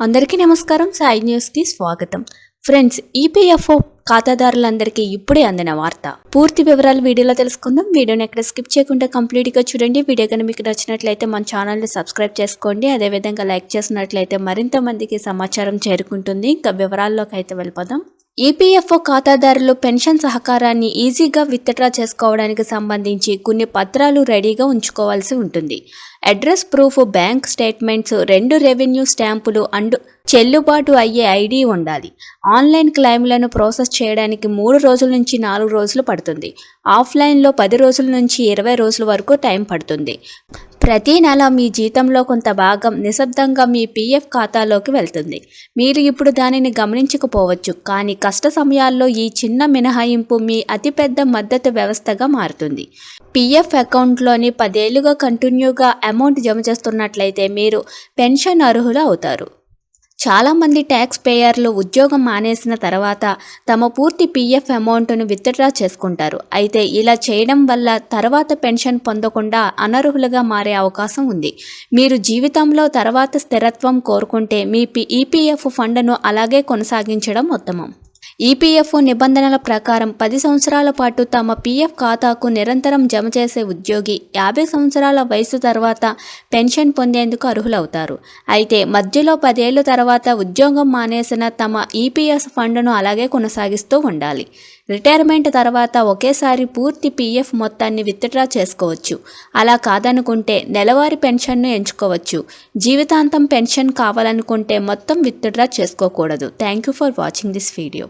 అందరికీ నమస్కారం. సాయి న్యూస్కి స్వాగతం. ఫ్రెండ్స్ ఈపీఎఫ్ఓ ఖాతాదారులందరికీ ఇప్పుడే అందిన వార్త. పూర్తి వివరాలు వీడియోలో తెలుసుకుందాం. వీడియోని ఎక్కడ స్కిప్ చేయకుండా కంప్లీట్గా చూడండి. వీడియో కనుక మీకు నచ్చినట్లయితే మన ఛానల్ని సబ్స్క్రైబ్ చేసుకోండి. అదేవిధంగా లైక్ చేసినట్లయితే మరింత మందికి సమాచారం చేరుకుంటుంది. ఇంకా వివరాల్లోకి అయితే వెళ్ళిపోదాం. ఈపీఎఫ్ఓ ఖాతాదారులు పెన్షన్ సహకారాన్ని ఈజీగా విత్డ్రా చేసుకోవడానికి సంబంధించి కొన్ని పత్రాలు రెడీగా ఉంచుకోవాల్సి ఉంటుంది. అడ్రస్ ప్రూఫ్ బ్యాంక్ స్టేట్మెంట్స్ రెండు రెవెన్యూ స్టాంపులు అండ్ చెల్లుబాటు అయ్యే ఐడి ఉండాలి. ఆన్లైన్ క్లెయిమ్లను ప్రాసెస్ చేయడానికి మూడు రోజుల నుంచి నాలుగు రోజులు పడుతుంది. ఆఫ్లైన్లో పది రోజుల నుంచి ఇరవై రోజుల వరకు టైం పడుతుంది. ప్రతి నెల మీ జీతంలో కొంత భాగం నిశ్శబ్దంగా మీ పీఎఫ్ ఖాతాలోకి వెళ్తుంది. మీరు ఇప్పుడు దానిని గమనించకపోవచ్చు కానీ కష్ట సమయాల్లో ఈ చిన్న మినహాయింపు మీ అతిపెద్ద మద్దతు వ్యవస్థగా మారుతుంది. పీఎఫ్ అకౌంట్లోని పదేళ్ళుగా కంటిన్యూగా అమౌంట్ జమ చేస్తున్నట్లయితే మీరు పెన్షన్ అర్హులు అవుతారు. చాలామంది ట్యాక్స్ పేయర్లు ఉద్యోగం మానేసిన తర్వాత తమ పూర్తి పీఎఫ్ అమౌంట్ను విత్డ్రా చేసుకుంటారు. అయితే ఇలా చేయడం వల్ల తర్వాత పెన్షన్ పొందకుండా అనర్హులుగా మారే అవకాశం ఉంది. మీరు జీవితంలో తర్వాత స్థిరత్వం కోరుకుంటే మీ పి ఈపీఎఫ్ ఫండ్ను అలాగే కొనసాగించడం ఉత్తమం. ఈపీఎఫ్ఓ నిబంధనల ప్రకారం పది సంవత్సరాల పాటు తమ పీఎఫ్ ఖాతాకు నిరంతరం జమ చేసే ఉద్యోగి యాభై సంవత్సరాల వయసు తర్వాత పెన్షన్ పొందేందుకు అర్హులవుతారు. అయితే మధ్యలో పదేళ్ళ తర్వాత ఉద్యోగం మానేసిన తమ ఈపీఎస్ ఫండ్ను అలాగే కొనసాగిస్తూ ఉండాలి. రిటైర్మెంట్ తర్వాత ఒకేసారి పూర్తి పీఎఫ్ మొత్తాన్ని విత్డ్రా చేసుకోవచ్చు. అలా కాదనుకుంటే నెలవారీ పెన్షన్ను ఎంచుకోవచ్చు. జీవితాంతం పెన్షన్ కావాలనుకుంటే మొత్తం విత్డ్రా చేసుకోకూడదు. Thank you for watching this video.